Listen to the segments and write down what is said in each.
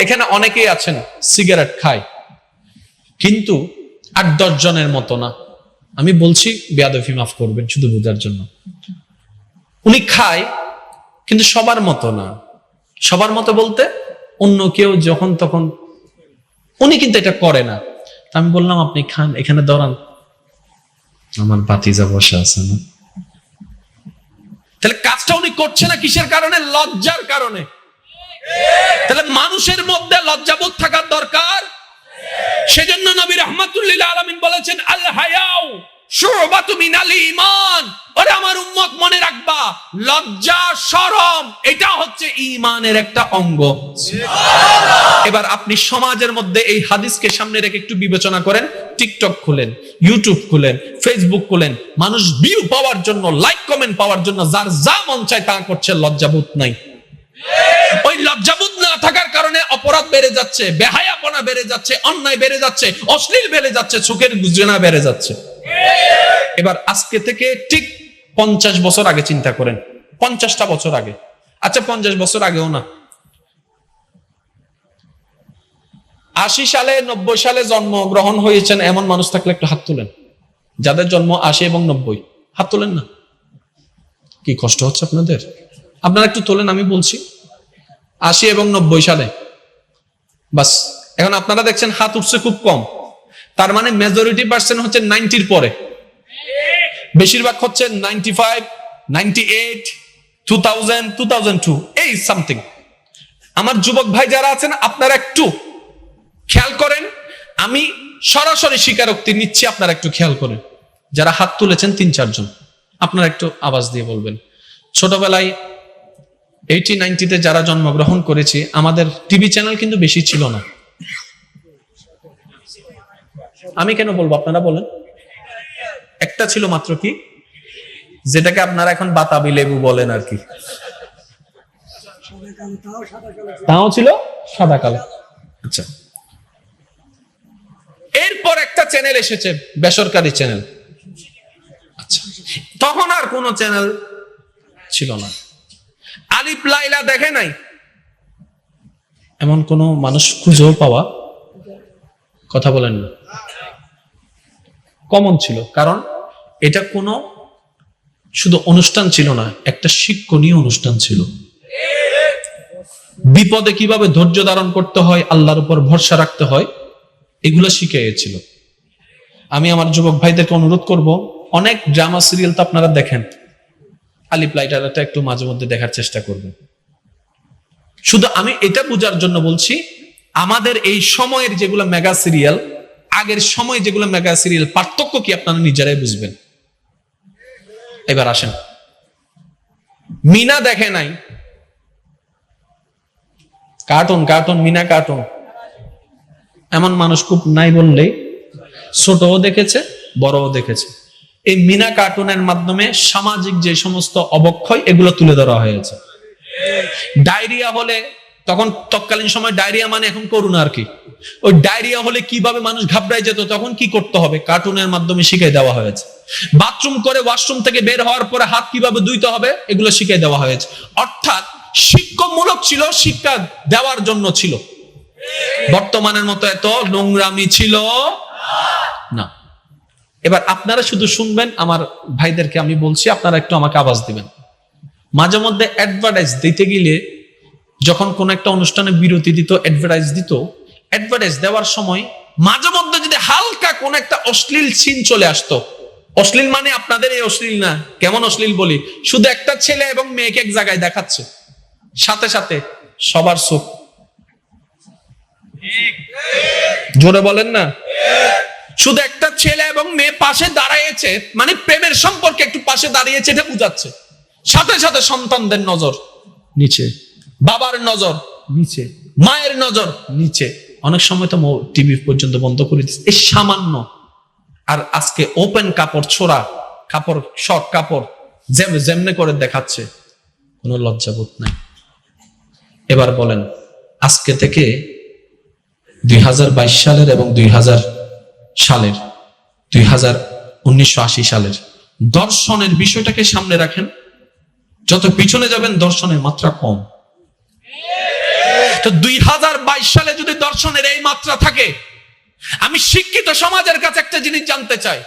এখানে অনেকেই আছেন, সিগারেট খায়। কিন্তু আট দশ জনের মতো না। আমি বলছি বেয়াদফি মাফ করবেন, শুধু বোঝার জন্য। উনি খায়, কিন্তু সবার মতো না। সবার মতো বলতে অন্য কেউ যখন তখন উনি কিন্তু এটা করে না। আমি বললাম, আপনি খান, এখানে দাঁড়ান। আমার বাতিজা বসে আছে না। তাহলে কাজটা উনি করছে না কিসের কারণে? লজ্জার কারণে। তাহলে মানুষের মধ্যে লজ্জাবোধ থাকার দরকার? সেজন্য নবী রহমাতুল্লিল আলমিন বলেছেন, আল হায়াও আমার উম্মত, মনে রাখবা, লজ্জা এটা হচ্ছে ঈমানের একটা অঙ্গ। এবার আপনি সমাজের মধ্যে এই হাদিসকে সামনে রেখে একটু বিবেচনা করেন, টিকটক খুলেন, ইউটিউব খুলেন, ফেসবুক খুলেন, মানুষ ভিউ পাওয়ার জন্য লাইক কমেন্ট পাওয়ার জন্য, যার যা মন চায় তা করছে, লজ্জাবোধ নাই। ওই লজ্জাবোধ না থাকার কারণে অপরাধ বেড়ে যাচ্ছে, বেহায়াপনা বেড়ে যাচ্ছে, অন্যায় বেড়ে যাচ্ছে, অশ্লীল বেড়ে যাচ্ছে চোখের গুজনা বেড়ে যাচ্ছে। এবার আজকে থেকে ঠিক পঞ্চাশ বছর আগে চিন্তা করেন, পঞ্চাশটা বছর আগে। আচ্ছা পঞ্চাশ বছর আগেও না। আশি সালে, নব্বই সালে জন্ম গ্রহণ হয়েছেন এমন মানুষ থাকলে একটু হাত তুলেন। যাদের জন্ম আশি এবং নব্বই, হাত তোলেন না। কি কষ্ট হচ্ছে আপনাদের? আপনারা একটু তোলেন, আমি বলছি। আশি এবং নব্বই সালে। বাস, এখন আপনারা দেখছেন হাত উঠছে খুব কম। তার মানে মেজরিটি পার্সেন্ট হচ্ছে নাইনটির পরে। বেশিরভাগ হচ্ছে ninety five ninety eight two thousand two thousand two এই সামথিং আমার যুবক ভাই যারা আছেন, আপনারা একটু খেয়াল করেন। আমি সরাসরি স্বীকারোক্তি নিচ্ছি, আপনারা একটু খেয়াল করেন। যারা হাত তুলেছেন তিন চারজন, আপনারা একটু আওয়াজ দিয়ে বলবেন। ছোটবেলায় এইটি নাইনটিতে যারা জন্মগ্রহণ করেছি, আমাদের টিভি চ্যানেল কিন্তু বেশি ছিল না। আমি কেন বলব, আপনারা বলেন। একটা ছিল মাত্র কি? যেটাকে আপনারা এখন বাতাবি লেবু বলেন আর কি। তাও ছিল সাদা কালো। আচ্ছা। এরপর একটা চ্যানেল এসেছে, বেসরকারি চ্যানেল। আচ্ছা। তখন আর কোনো চ্যানেল ছিল না। আলিফ লাইলা দেখে নাই? এমন কোন মানুষ খুঁজেও পাওয়া কথা বলেন না। কমন ছিল, কারণ এটা কোনো শুধু অনুষ্ঠান ছিল না, একটা শিক্ষণীয় অনুষ্ঠান ছিল। বিপদে কীভাবে ধৈর্য ধারণ করতে হয়, আল্লাহর উপর ভরসা রাখতে হয়, এগুলো শিখিয়েছিল আমি আমার যুবক ভাইদেরকে অনুরোধ করব, অনেক ড্রামা সিরিয়াল তো আপনারা দেখেন। আলিপ লাইটারটা একটু মাঝে মধ্যে দেখার চেষ্টা করবেন শুধু আমি এটা বোঝার জন্য বলছি, আমাদের এই সময়ের যেগুলো মেগা সিরিয়াল আগের সময় যেগুলো মেগা সিরিয়াল পার্থক্য কি আপনারা নিজেরাই বুঝবেন? এবার আসেন। মিনা দেখে নাই। Cartoon cartoon, Meena cartoon. এমন মানুষ খুব নাই বললেই, ছোটও দেখেছে, বড়ও দেখেছে। এই মিনা কার্টুনের মাধ্যমে সামাজিক যে সমস্ত অবক্ষয়, এগুলো তুলে ধরা হয়েছে। ডায়রিয়া হলে, তখন তৎকালীন সময় ডায়রিয়া মানে এখন করুন আর কি। ওই ডায়রিয়া হলে কীভাবে মানুষ ঘাবড়ায় যেত, তখন কি করতে হবে? কার্টুনের মাধ্যমে শিখিয়ে দেওয়া হয়েছে। বাথরুম করে ওয়াশরুম থেকে বের হওয়ার পরে হাত কীভাবে ধুইতে হবে, এগুলো শিখিয়ে দেওয়া হয়েছে। অর্থাৎ শিক্ষামূলক ছিল, শিক্ষা দেওয়ার জন্য ছিল। বর্তমানের মতো এত নোংরামি ছিল এবার আপনারা শুধু শুনবেন, আমার ভাইদেরকে আমি বলছি, আপনারা একটু আমাকে আওয়াজ দিবেন। মাঝে মধ্যে অ্যাডভার্টাইজ দিতে গেলে যখন কোন একটা অনুষ্ঠানে বিরতি দিত অ্যাডভার্টাইজ দিত অ্যাডভার্টাইজ দেওয়ার সময় মাঝে মধ্যে যদি হালকা কোন একটা অশ্লীল সিন চলে আসতো, অশ্লীল মানে আপনাদের এই অশ্লীল না, কেমন অশ্লীল বলি, শুধু একটা ছেলে এবং মেয়েকে এক জায়গায় দেখাচ্ছে, সাথে সাথে সবার চোখ। জোরে বলেন না? শুধু একটা ছেলে এবং মেয়ে পাশে দাঁড়িয়েছে মানে প্রেমের সম্পর্কে একটু পাশে দাঁড়িয়েছে এটা বুঝাচ্ছে। সাথে সাথে সন্তানদের নজর। নিচে। বাবার নজর। নিচে। মায়ের নজর। নিচে। অনেক সময় তো টিভি পর্যন্ত বন্ধ করে দিচ্ছে। এই সামান্য। আর আজকে ওপেন কাপড় ছোড়া কাপড় শর্ট কাপড় যেমনে যেমনে করে দেখাচ্ছে কোনো লজ্জাবোধ নাই। এবার বলেন আজকে থেকে দুই হাজার বাইশ সালের এবং দুই হাজার সালের, দুই সালের। দর্শনের বিষয়টাকে সামনে রাখেন। যত পিছনে যাবেন, দর্শনের মাত্রা কম। তো দুই হাজার বাইশ সালে যদি দর্শনের এই মাত্রা থাকে, আমি শিক্ষিত সমাজের কাছে একটা জিনিস জানতে চাই।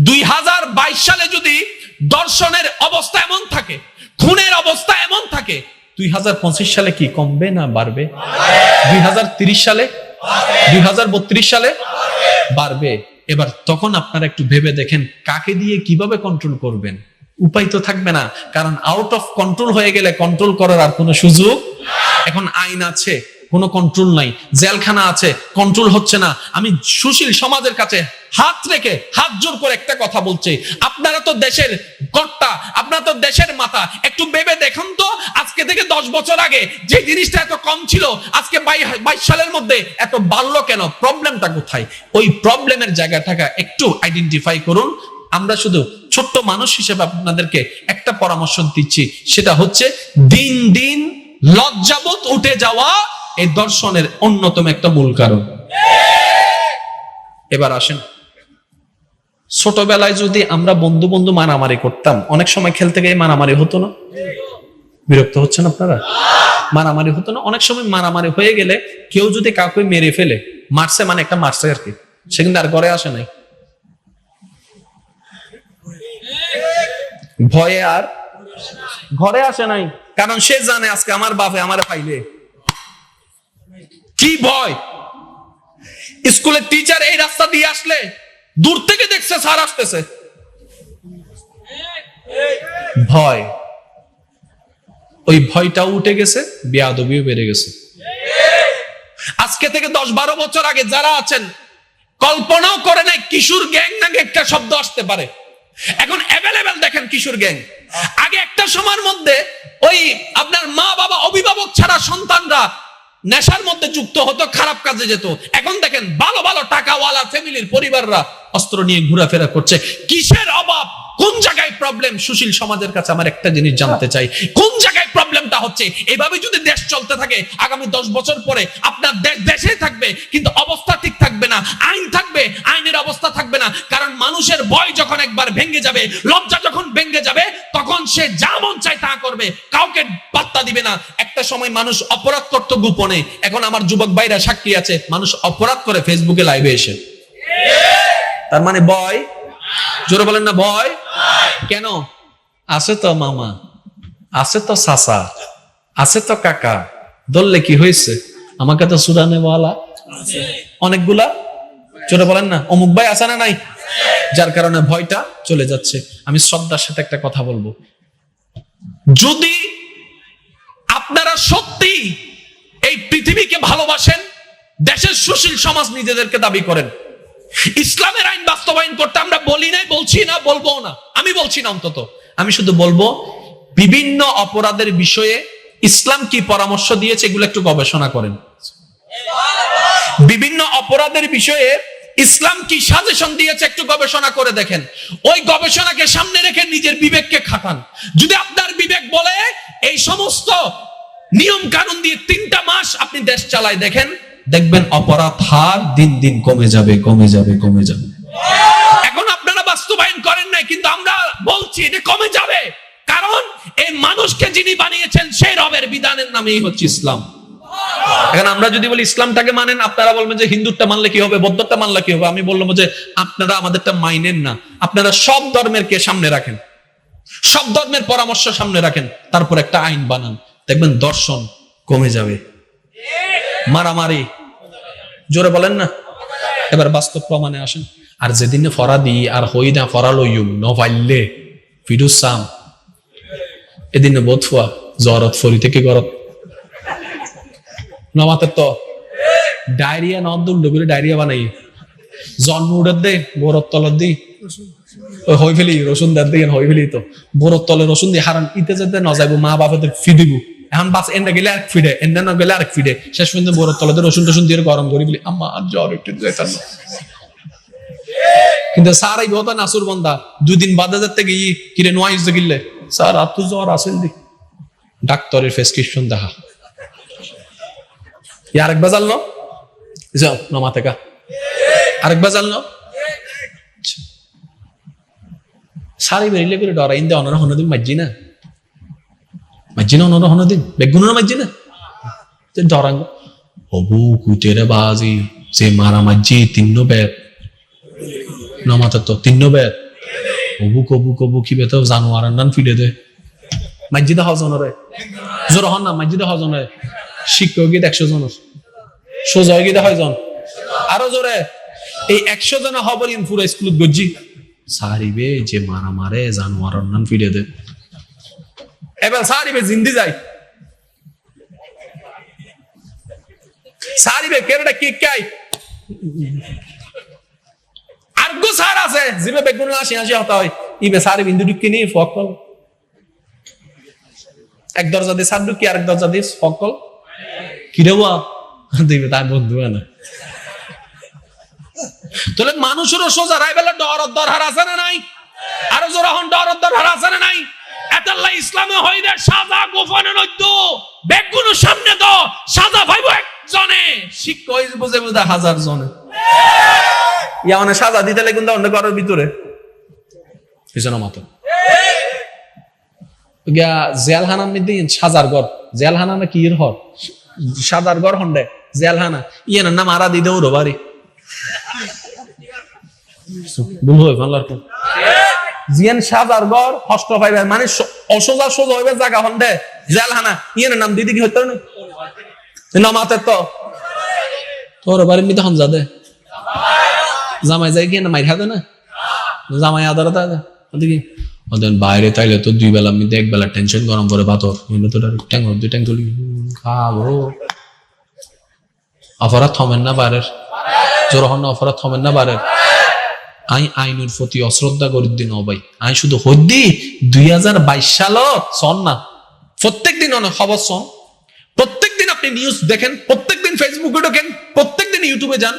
দুই হাজার বাইশ সালে যদি দর্শনের অবস্থা এমন থাকে, খুনের অবস্থা এমন থাকে, দুই হাজার পঁচিশ সালে কি কমবে না বাড়বে? দুই হাজার সালে? দুই হাজার বত্রিশ সালে? বাড়বে। এবার তখন আপনারা একটু ভেবে দেখেন কাকে দিয়ে কীভাবে কন্ট্রোল করবেন। উপায় তো থাকবে না, কারণ আউট অফ কন্ট্রোল হয়ে গেলে কন্ট্রোল করার আর কোনো সুযোগ এখন আইন আছে, কোনো কন্ট্রোল নাই। জেলখানা আছে কন্ট্রোল হচ্ছে না। আমি সুশীল সমাজের কাছে হাত রেখে হাত জোর করে একটা কথা বলছি। আপনারা তো দেশের কর্তা, আপনারা তো দেশের মাথা একটু ভেবে দেখুন তো আজকে থেকে দশ বছর আগে যে জিনিসটা এত কম ছিল, আজকে বাইশ সালের মধ্যে এত বাড়লো কেন? প্রবলেমটা কোথায়? ওই প্রবলেমের জায়গাটাকে একটু আইডেন্টিফাই করুন। আমরা শুধু ছোট্ট মানুষ হিসেবে আপনাদেরকে একটা পরামর্শ দিচ্ছি। সেটা হচ্ছে, দিন দিন লজ্জাবোধ উঠে যাওয়া এই দর্শনের অন্যতম একটা মূল কারণ। এবার আসেন। ছোটবেলায় যদি আমরা বন্ধু বন্ধু মারামারি করতাম, অনেক সময় খেলতে গিয়ে মারামারি হতো না? বিরক্ত হচ্ছেন আপনারা? মারামারি হতো না? অনেক সময় মারামারি হয়ে গেলে কেউ যদি কাউকে মেরে ফেলে, মারছে মানে একটা মারছে আর কি। সে কিন্তু আর ঘরে আসে নাই। ভয়ে আর ঘরে আসে নাই। কারণ সে জানে আজকে আমার বাপে আমার পাইলে। কি ভয়? স্কুলের টিচার এই রাস্তা দিয়ে আসলে দূর থেকে দেখছে স্যার আসতেছে। ভয়। ওই ভয়টা উঠে গেছে, বেয়াদবিও বেড়ে গেছে। আজকে থেকে দশ বারো বছর আগে যারা আছেন, কল্পনাও করে নাই কিশোর গ্যাং নাকি একটা শব্দ আসতে পারে। এখন অ্যাভেলেবেল দেখেন কিশোর গ্যাং। আগে একটা সময়ের মধ্যে ওই আপনার মা বাবা অভিভাবক ছাড়া সন্তানরা নেশার মধ্যে যুক্ত হতো খারাপ কাজে যেত। এখন দেখেন ভালো ভালো টাকাওয়ালা ফ্যামিলির পরিবাররা অস্ত্র নিয়ে ঘোরাফেরা করছে। কিসের অভাব? কোন জায়গায় প্রবলেম সুশীল সমাজের কাছে আমার একটা জিনিস জানতে চাই। কোন জায়গায় প্রবলেমটা হচ্ছে? এভাবে যদি দেশ চলতে থাকে, আগামী দশ বছর পরে আপনার দেশ দেশে থাকবে, কিন্তু অবস্থা ঠিক থাকবে না, আইন থাকবে, আইনের অবস্থা থাকবে না, কারণ মানুষের ভয় যখন একবার ভেঙে যাবে, লজ্জা যখন ভেঙে যাবে, তখন সে যা মন চায় তা করবে, কাউকে পাত্তা দিবে না। একটা সময় মানুষ অপরাধ করত গোপনে, এখন আমার যুবক ভাইরা সাক্ষী আছে? মানুষ অপরাধ করে ফেসবুকে লাইভে এসে। তার মানে ভয় জোরে বলেন না ভয় কেন? আছে তো মামা, আছে তো সাসা আছে তো কাকা। ধরলে কি হয়েছে? আমাকে তো সুদানে বলা অনেকগুলা? জোরে বলেন না, অমুক ভাই আছে না নাই? যার কারণে ভয়টা চলে যাচ্ছে। আমি শ্রদ্ধার সাথে একটা কথা বলব। যদি আপনারা সত্যি এই পৃথিবীকে ভালোবাসেন দেশের সুশীল সমাজ নিজেদেরকে দাবি করেন। ইসলামের আইন বাস্তবায়ন করতে আমরা বলি নাই, বলছি না বলব না। আমি বলছি না অন্তত। আমি শুধু বলব, বিভিন্ন অপরাধের বিষয়ে ইসলাম কি পরামর্শ দিয়েছে এগুলো একটু গবেষণা করেন। বিভিন্ন অপরাধের বিষয়ে ইসলাম কি সাজেশন দিয়েছে একটু গবেষণা করে দেখেন। ওই গবেষণাকে সামনে রেখে নিজের বিবেককে খাটান। যদি আপনার বিবেক বলে, এই সমস্ত নিয়ম কানুন দিয়ে তিনটা মাস আপনি দেশ চালায় দেখেন দেখবেন অপরাধ হার দিন দিন কমে যাবে কমে যাবে কমে যাবে। এখন আপনারা বাস্তবায়ন করেন নাই, কিন্তু আমরা বলছি এটা কমে যাবে। কারণ এই মানুষকে যিনি বানিয়েছেন, সেই রবের বিধানের নামেই হচ্ছে ইসলাম। এখন আমরা যদি বলি ইসলামটাকে মানেন, আপনারা বলবেন যে হিন্দুরটা মানলে কি হবে বৌদ্ধটা মানলে কি হবে? আমি বললাম যে আপনারা আমাদেরটা মাইনেন না। আপনারা সব ধর্মের কে সামনে রাখেন। সব ধর্মের পরামর্শ সামনে রাখেন। তারপর একটা আইন বানান। দেখবেন দর্শন কমে যাবে। মারামারি জোরে বলেন না? এবার বাস্তব প্রমাণে আসেন। আর যেদিন ফরা দিই আর হই না ফরা লইম নভাইলে ফিরুসাম এদিন বোধ ফুয়া জরত ফরি থেকে গরত নমাতে তো ডায়রিয়া নদ দুল্ড করে ডায়রিয়া বানাই। জন্ম উড়ার দে বোরত তলত দি। হই ফেলি, রসুন দার দিকে হই ফেলি তো। বোরত তলে রসুন দিয়ে হারান ইতে যেতে ন যাইব, মা বাবাদের ফি দিব এখন বাস এন্ডা গেলে আরেক ফিডে এন্ডা না গেলে আরেক ফিডে শেষ পর্যন্ত বোরত তলাতে রসুন টসুন দিয়ে গরম করি বলি আমার জ্বর একটু যেতাম কিন্তু স্যার, এই বহুত নাসুর বন্দা। দুই দিন বাদে যেতে গিয়ে কিরে নোয়াইজ গিললে স্যার, আর তো জ্বর আসেন দি ডাক্তারের প্রেসক্রিপশন দেখা। আরেক বাজাল ন? যাও নমা থেকে আরেক বাজাল ন? সারি বেরিলে করে ডরা ইন্দে অনরা হনদিন মাজ্জি না। না অনরা হনদিন বেগুন মাজ্জি না ডরাঙ্গ অবু কুটেরে বাজি যে মারামাজি তিন্ন বেত নমাতে তো তিন্ন বেত অবু কবু কবু কি বেত জানোয়ার নান ফিরে দে মাজিদে হজনরে জোর হন না মাজিদে হজনে শিক্ষক গীত একশো জনের সোজা গীত হয় জন আরও জোরে এই একশো জনে হবর স্কুল গজ্জি সারিবে যে মারা মারে জানোয়ার নান ফিরে দে এবার সারিবে জিন্দি যায় সারিবে কেরটা কি কাই আর গো সার আছে জিবে বেগুন আসি আসি হতা হয়। ইবে সারি বিন্দু ঢুকি নি ফকল এক দরজা দিয়ে সার ঢুকি, আরেক দরজা দিয়ে ফকল কিরে বা দিবে তার বন্ধু না। তাহলে মানুষেরও সোজা রাই বেলা ডর দর হার আছে না নাই? আরও জোর হন, ডর দর হার আছে না নাই? এতাল্লাহ ইসলামে হইলে সাজা গোপনে নদ্য বেগুন সামনে সাজা ভাইব একজনে। শিক্ষক বুঝে বুঝে হাজার জনে। ইয়া মানে সাজা দিতে লাগুন দা অন্য ঘরের ভিতরে। পিছনে মতো। গিয়া জেলহানার মধ্যে সাজার ঘর। জেলহানা না কি হর সাজার ঘর হন্ডে জেলহানা ইয়ে না নাম আরা দিতে ওরো বাড়ি। ভুল হয় ভালো জিয়ান সাজার ঘর, হস্ত পাইবে মানে অসোজা সোজা হইবে জায়গা হন্ডে জেলহানা ইয়ে নাম দিদি কি হইতো নামাতে তো। তোর বাড়ির মধ্যে হঞ্জা দে। জামাই যাই কি না, মাইর হাতে না? জামাই আদার দা। দেখি ওদের বাইরে তাইলে তো দুই বেলা মধ্যে এক বেলা টেনশন গরম করে ভাতর এমনি তো ট্যাং দুই ট্যাং তুলি। খাব। অপরাধ থমেন না বারের। জোর হন অপরাধ থমেন না বারের। আই আইনের প্রতি অশ্রদ্ধা করি দিন অবাই আই শুধু হদ্দি, দুই হাজার বাইশ সালত সন না। প্রত্যেক দিন অনেক খবর সন। প্রত্যেক দিন আপনি নিউজ দেখেন প্রত্যেক দিন ফেসবুকে ঢোকেন প্রত্যেক দিন ইউটিউবে যান।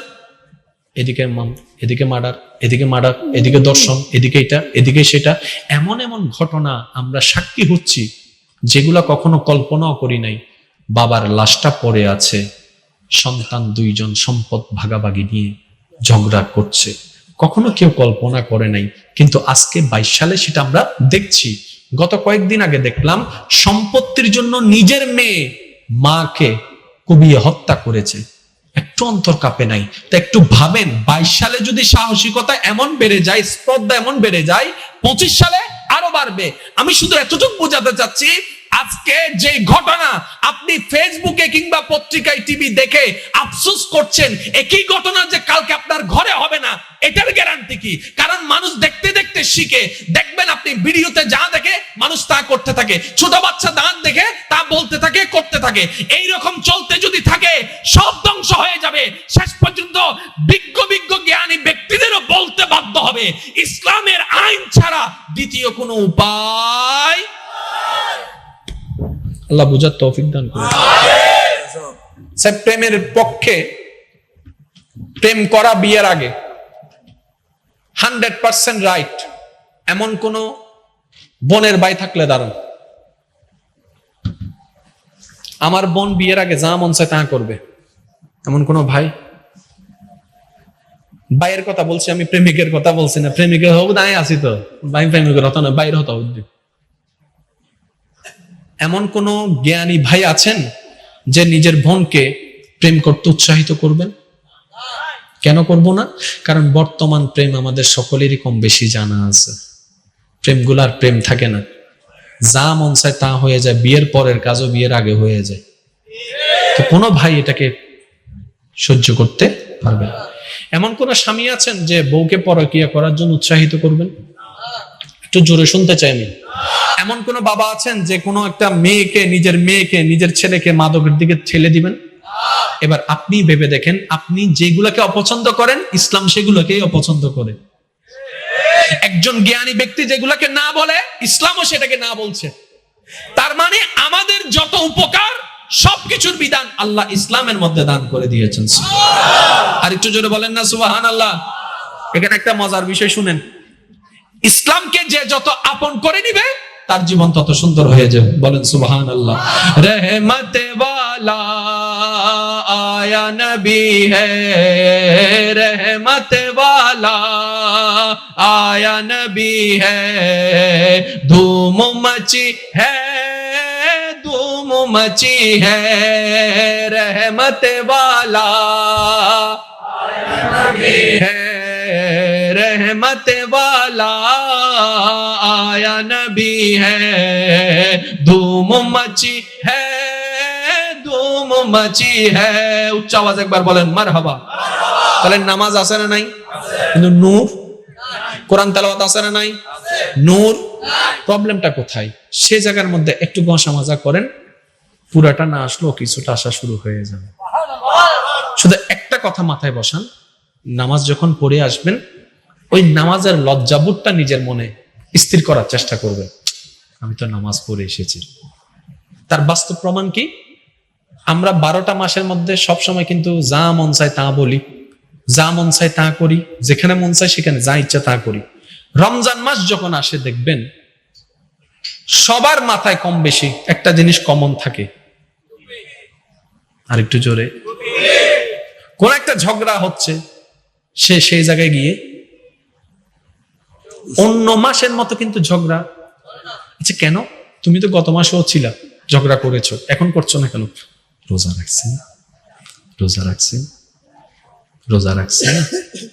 এদিকে মাম এদিকে মার্ডার এদিকে মার্ডার, এদিকে দর্শন, এদিকে এটা, এদিকে সেটা। এমন এমন ঘটনা আমরা সাক্ষী হচ্ছি, যেগুলা কখনো কল্পনাও করি নাই। বাবার লাশটা পড়ে আছে, সন্তান দুইজন সম্পদ ভাগাভাগি নিয়ে ঝগড়া করছে। কখনো কেউ কল্পনা করে নাই। কিন্তু আজকে বাইশ সালে সেটা আমরা দেখছি। গত কয়েকদিন আগে দেখলাম, সম্পত্তির জন্য নিজের মেয়ে মাকে কবিয়ে হত্যা করেছে। একটু অন্তর কাঁপে নাই। তা একটু ভাবেন, বাইশ সালে যদি সাহসিকতা এমন বেড়ে যায়, স্পর্ধা এমন বেড়ে যায়, পঁচিশ সালে আরও বাড়বে। আমি শুধু এতটুকু বোঝাতে চাচ্ছি আজকে যে ঘটনা আপনি ফেসবুকে কিংবা পত্রিকায় টিভি দেখে আফসোস করছেন, একই ঘটনা যে কালকে আপনার ঘরে হবে না, এটার গ্যারান্টি কি? কারণ মানুষ দেখতে দেখতে শিখে, দেখবেন আপনি ভিডিওতে যা দেখে মানুষ তা করতে থাকে, ছোট বাচ্চা দাঁত দেখে তা বলতে থাকে, করতে থাকে। এই রকম চলতে যদি থাকে, সব ধ্বংস হয়ে যাবে। শেষ পর্যন্ত বিজ্ঞ বিজ্ঞ জ্ঞানী ব্যক্তিদেরও বলতে বাধ্য হবে, ইসলামের আইন ছাড়া দ্বিতীয় কোনো উপায় আল্লাহ বুঝার তৌফিক দান করুন। স্যার, প্রেমের পক্ষে প্রেম করা বিয়ের আগে হান্ড্রেড পার্সেন্ট রাইট, এমন কোন বোনের বাই থাকলে দাঁড়ান আমার বোন বিয়ের আগে যা মন চায় তা করবে। এমন কোন ভাই? ভাইয়ের কথা বলছি, আমি প্রেমিকের কথা বলছি না। প্রেমিকের হবু দাঁড়াই আছি তো। ভাই প্রেমিকের হতো না বাইরে হতো উদ্যোগ এমন কোন জ্ঞানী ভাই আছেন যে নিজের বোনকে প্রেম করতে উৎসাহিত করবেন? কেন করব না? কারণ বর্তমান প্রেম আমাদের সকলেরই কম বেশি জানা আছে। প্রেমগুলার প্রেম থাকে না। যা মন চায় তা হয়ে যায়, বিয়ের পরের কাজও বিয়ের আগে হয়ে যায়। তো কোনো ভাই এটাকে সহ্য করতে পারবে না। এমন কোন স্বামী আছেন যে বউকে পরকিয়া করার জন্য উৎসাহিত করবেন? একটু জোরে শুনতে চাই আমি। এমন কোন বাবা আছেন যে কোনো একটা মেয়েকে, নিজের মেয়েকে, নিজের ছেলেকে মাদকের দিকে ঠেলে দিবেন? এবার আপনি ভেবে দেখেন, আপনি যেগুলোকে অপছন্দ করেন, ইসলাম সেগুলোকেই অপছন্দ করে। একজন জ্ঞানী ব্যক্তি যেগুলোকে না বলে, ইসলামও সেটাকে না বলছে। তার মানে আমাদের যত উপকার, সবকিছুর বিধান আল্লাহ ইসলামের মধ্যে দান করে দিয়েছেন। আর একটু জোরে বলেন না সুবাহান আল্লাহ এখানে একটা মজার বিষয় শুনেন। ইসলামকে যে যত আপন করে নিবে তার জীবন তত সুন্দর হয়ে যাবে বলেন সুবহান আল্লাহ রহমত वाला आया नबी है रहमत वाला वाला आया नबी है धूम मची है धूम मची है रहमत वाला है रहमत वाला आया नबी है धूम मची है ধুম মাচি হ্যাঁ উচ্চ আওয়াজ একবার বলেন মার হাবা তাহলে নামাজ আছে না নাই কিন্তু নূর কোরআন তেলাওয়াত আছে না নাই নূর প্রবলেমটা কোথায় সে জায়গার মধ্যে একটু গসা মাজা করেন পুরাটা না আসলেও কিছুটা আসা শুরু হয়ে যাবে শুধু একটা কথা মাথায় বসান নামাজ যখন পড়ে আসবেন ওই নামাজের লজ্জাবোধটা নিজের মনে স্থির করার চেষ্টা করবে। আমি তো নামাজ পড়ে এসেছি। তার বাস্তব প্রমাণ কি? আমরা বারোটা মাসের মধ্যে সব সময় কিন্তু যা মন চায় তা বলি। যা মন চায় তা করি। যেখানে মন চায় সেখানে যা ইচ্ছা তা করি। রমজান মাস যখন আসে, দেখবেন সবার মাথায় কম বেশি একটা জিনিস কমন থাকে। আর একটু জোরে। কোন একটা ঝগড়া হচ্ছে, সে সেই জায়গায় গিয়ে অন্য মাসের মতো কিন্তু ঝগড়া। আচ্ছা কেন? তুমি তো গত মাসেও ছিলা, ঝগড়া করেছ। এখন করছ না কেন? রোজা রাখছেন। রোজা রাখছেন। রোজা রাখছেন।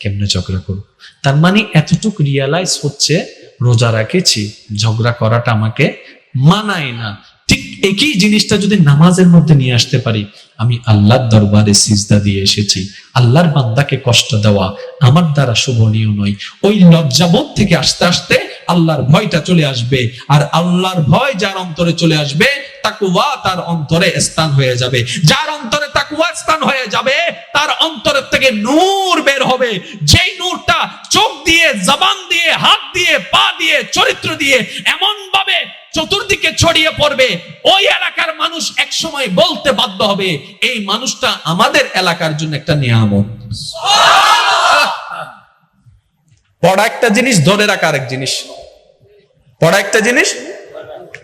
কেমনে ঝগড়া করো তার মানে এতটুকু রিয়ালাইজ হচ্ছে, রোজা রাখেছি, ঝগড়া করাটা আমাকে মানায় না। একই জিনিসটা যদি নামাজের মধ্যে নিয়ে আসতে পারি, আমি আল্লাহর দরবারে সিজদা দিয়ে এসেছি। আল্লাহর বান্দাকে কষ্ট দেওয়া আমার দ্বারা শোভনীয় নয়। ওই লজ্জাবোধ থেকে আস্তে আস্তে আল্লাহর ভয়টা চলে আসবে আর আল্লাহর ভয় যার অন্তরে চলে আসবে তাকুয়া তার অন্তরে স্থান হয়ে যাবে। যার অন্তরে তাকুয়া স্থান হয়ে যাবে, তার অন্তরের থেকে নূর বের হবে। যেই নূরটা চোখ দিয়ে, জবান দিয়ে, হাত দিয়ে, পা দিয়ে, চরিত্র দিয়ে এমন ভাবে চতুর্দিকে ছড়িয়ে পড়বে। ওই এলাকার মানুষ এক সময় বলতে বাধ্য হবে এই মানুষটা আমাদের এলাকার জন্য একটা নিয়ামত। পড়া একটা জিনিস ধরে রাখা আরেক জিনিস। পড়া একটা জিনিস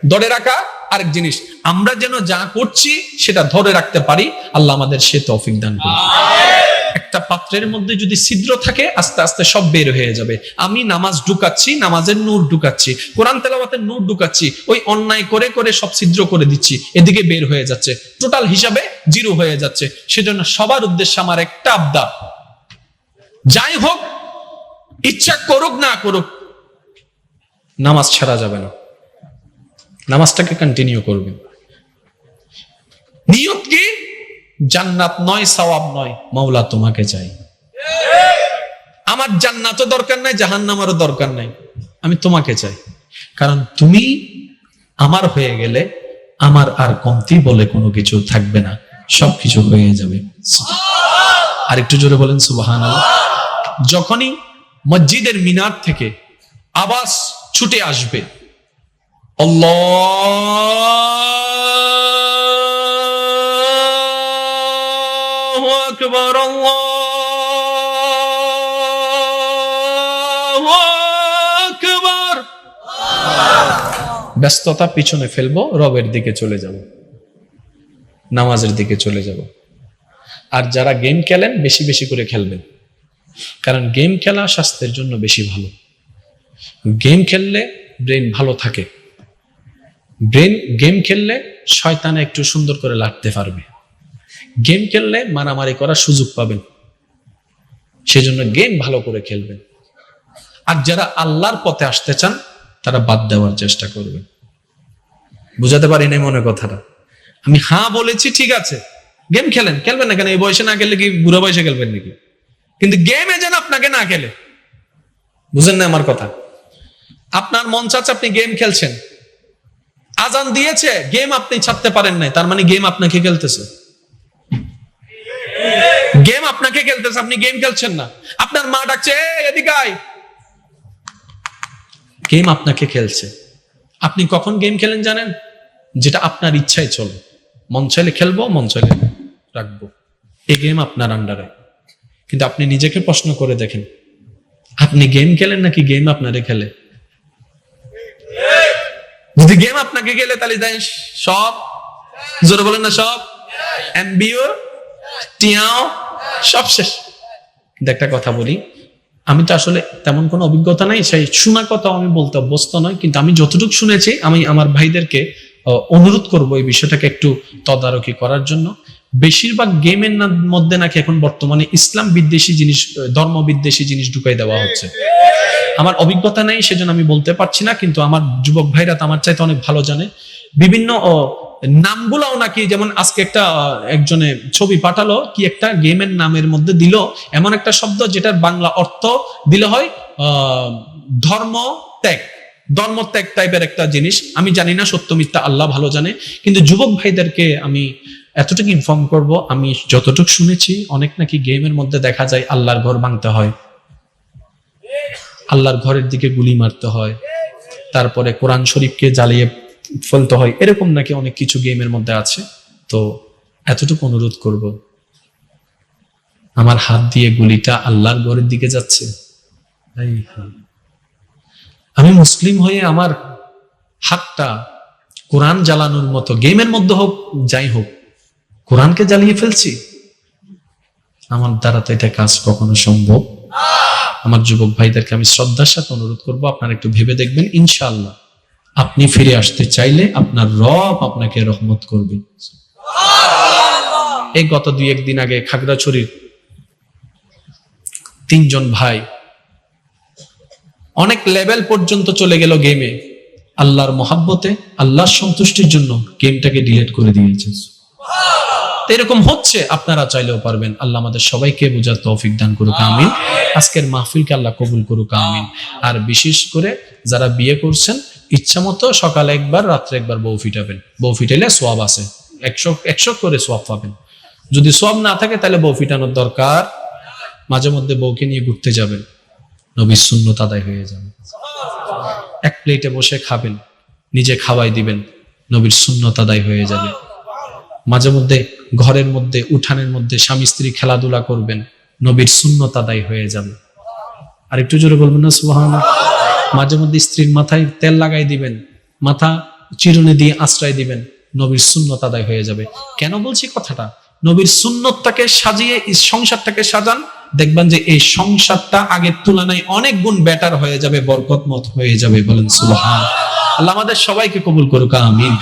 ধরে রাখা আরেক জিনিস। আমরা যেন যা করছি সেটা ধরে রাখতে পারি। আল্লাহ আমাদের সে তৌফিক দান করুন। একটা পাত্রের মধ্যে যদি ছিদ্র থাকে, আস্তে আস্তে সব বের হয়ে যাবে। আমি নামাজ ঢুকাচ্ছি, নামাজের নূর ঢুকাচ্ছি। কোরআন তেলাওয়াতের নূর ঢুকাচ্ছি, ওই অন্যায় করে করে সব ছিদ্র করে দিচ্ছি, এদিকে বের হয়ে যাচ্ছে। টোটাল হিসাবে জিরো হয়ে যাচ্ছে। সেজন্য সবার উদ্দেশ্যে আমার একটা আবদা যাই হোক, ইচ্ছা করুক না করুক, নামাজ ছাড়া যাবে না। নামাজটাকে কন্টিনিউ করবেন নিয়ত কি? জান্নাত নয়, সওয়াব নয়। মাওলা তোমাকে চাই। আমার জান্নাতও দরকার নাই, জাহান্নামারও দরকার নাই। আমি তোমাকে চাই। কারণ তুমি আমার হয়ে গেলে আমার আর কমতি বলে কোনো কিছু থাকবে না। সবকিছু হয়ে যাবে। আর একটু জোরে বলেন সুবাহান যখনই মসজিদের মিনার থেকে আবাস ছুটে আসবে আল্লাহু আকবার আল্লাহু আকবার ব্যস্ততা পিছনে ফেলব, রবের দিকে চলে যাব। নামাজের দিকে চলে যাব। আর যারা গেম খেলেন, বেশি বেশি করে খেলবেন। কারণ গেম খেলা স্বাস্থ্যের জন্য বেশি ভালো। গেম খেললে ব্রেন ভালো থাকে। ব্রেন, গেম খেললে শয়তানে একটু সুন্দর করে লাগতে পারবে। গেম খেললে মারামারি করার সুযোগ পাবেন। সেজন্য গেম ভালো করে খেলবেন। আর যারা আল্লাহর পথে আসতে চান, তারা বাদ দেওয়ার চেষ্টা করবেন। বুঝাতে পারি না মনে কথাটা? আমি হ্যাঁ বলেছি, ঠিক আছে। গেম খেলেন, খেলবেন না কেন? এই বয়সে না খেললে কি বুড়ো বয়সে খেলবেন নাকি? কিন্তু গেমে যেন আপনাকে না খেলে। বুঝেন না আমার কথা? আপনার মন চাচ্ছে আপনি গেম খেলছেন। আজান দিয়েছে, গেম আপনি ছাড়তে পারেন নাই। তার মানে গেম আপনাকে খেলতেছে। গেম আপনাকে খেলতেছে, আপনি গেম খেলছেন না। আপনার মা ডাকছে গেম আপনাকে খেলছে। আপনি কখন গেম খেলেন জানেন? যেটা আপনার ইচ্ছায় চলে। মন চাইলে খেলব, মন চাইলে রাখব। এই গেম আপনার আন্ডারে কিন্তু আপনি নিজেকে প্রশ্ন করে দেখেন, আপনি গেম খেলেন নাকি গেম আপনারে খেলে? যদি গেম আপনাকে খেলে, তাহলে দেন সব। জোরে বলেন না সব। এমবিও টিয়াও সব শেষ। একটা কথা বলি, আমি তো আসলে তেমন কোনো অভিজ্ঞতা নাই, সেই শোনা কথাও আমি বলতে অভ্যস্ত নয় কিন্তু আমি যতটুকু শুনেছি, আমি আমার ভাইদেরকে অনুরোধ করব এই বিষয়টাকে একটু তদারকি করার জন্য। বেশিরভাগ গেমের মধ্যে নাকি এখন বর্তমানে ইসলাম বিদ্বেষী জিনিস, ধর্ম বিদ্বেষী জিনিস ঢুকাই দেওয়া হচ্ছে। আমার অভিজ্ঞতা নেই, সেজন্য আমি বলতে পারছি না, কিন্তু আমার যুবক ভাইরা তো আমার চাইতে অনেক ভালো জানে। বিভিন্ন নামগুলাও নাকি যেমন আজকে একটা একজনে ছবি পাঠালো, কি একটা গেমের নামের মধ্যে দিল, এমন একটা শব্দ যেটার বাংলা অর্থ দিলে হয় ধর্ম ত্যাগ। ধর্ম ত্যাগ টাইপের একটা জিনিস। আমি জানি না সত্য মিথ্যা, আল্লাহ ভালো জানে। কিন্তু যুবক ভাইদেরকে আমি এতটুকু ইনফর্ম করব, আমি যতটুকু শুনেছি, অনেক নাকি গেমের মধ্যে দেখা যায় আল্লাহর ঘর ভাঙতে হয়। আল্লাহর ঘরের দিকে গুলি মারতে হয়। তারপরে কোরআন শরীফকে জ্বালিয়ে ফেলতে হয়। এরকম নাকি অনেক কিছু গেমের মধ্যে আছে। তো এতটুকু অনুরোধ করব, আমার হাত দিয়ে গুলিটা আল্লাহর ঘরের দিকে যাচ্ছে। আমি মুসলিম হয়ে আমার হাতটা কোরআন জ্বালানোর মতো গেমের মধ্যে হোক, যাই হোক, কোরআনকে জ্বালিয়ে ফেলছি। আমার দ্বারা তো এটা কাজ কখনো সম্ভব। আমার যুবক ভাইদেরকে আমি শ্রদ্ধার সাথে অনুরোধ করব, আপনারা একটু ভেবে দেখবেন, ইনশাআল্লাহ। আপনি ফিরে আসতে চাইলে আপনার রব আপনাকে রহমত করবে। এই গত দুই একদিন আগে খাগড়াছড়ির তিনজন ভাই অনেক লেভেল পর্যন্ত চলে গেল গেমে। আল্লাহর মহাব্বতে, আল্লাহর সন্তুষ্টির জন্য গেমটাকে ডিলিট করে দিয়েছে এরকম হচ্ছে, আপনারা চাইলেও পারবেন। আল্লাহ আমাদের সবাইকে বোঝার তৌফিক দান করুক, আমিন। আজকের মাহফিলকে আল্লাহ কবুল করুক, আমিন। আর বিশেষ করে যারা বিয়ে করছেন ইচ্ছা মতো সকালে একবার, রাত্রে একবার বউ ফিটাবেন। বউ ফিটাইলে সোয়াব আছে। একশো একশো করে সোয়াব পাবেন। যদি সোয়াব না থাকে, তাহলে বউ ফিটানোর দরকার। মাঝে মধ্যে বউকে নিয়ে ঘুরতে যাবেন। নবীর শূন্যত আদায় হয়ে যাবে। এক প্লেটে বসে খাবেন, নিজে খাওয়াই দিবেন, নবীর শূন্যত আদায় হয়ে যাবে। মাঝে মধ্যে ঘরের মধ্যে, উঠানের মধ্যে স্বামী স্ত্রী খেলাধুলা করবেন, নবীর শূন্যত আদায় হয়ে যাবে। আর একটু জোরে বলবেন না সুহান মাঝে মধ্যে স্ত্রীর মাথায় তেল লাগাই দিবেন, মাথা চিরুনি দিয়ে আশ্রয় দিবেন, নবীর শূন্যত আদায় হয়ে যাবে। কেন বলছি কথাটা? নবীর সুন্নতটাকে সাজিয়ে সংসারটাকে সাজান, দেখবেন যে এই সংসারটা আগের তুলনায় অনেক গুণ বেটার হয়ে যাবে, বরকতমত হয়ে যাবে বলেন সুবহান। আল্লাহ আমাদের সবাইকে কবুল করুক, আমিন।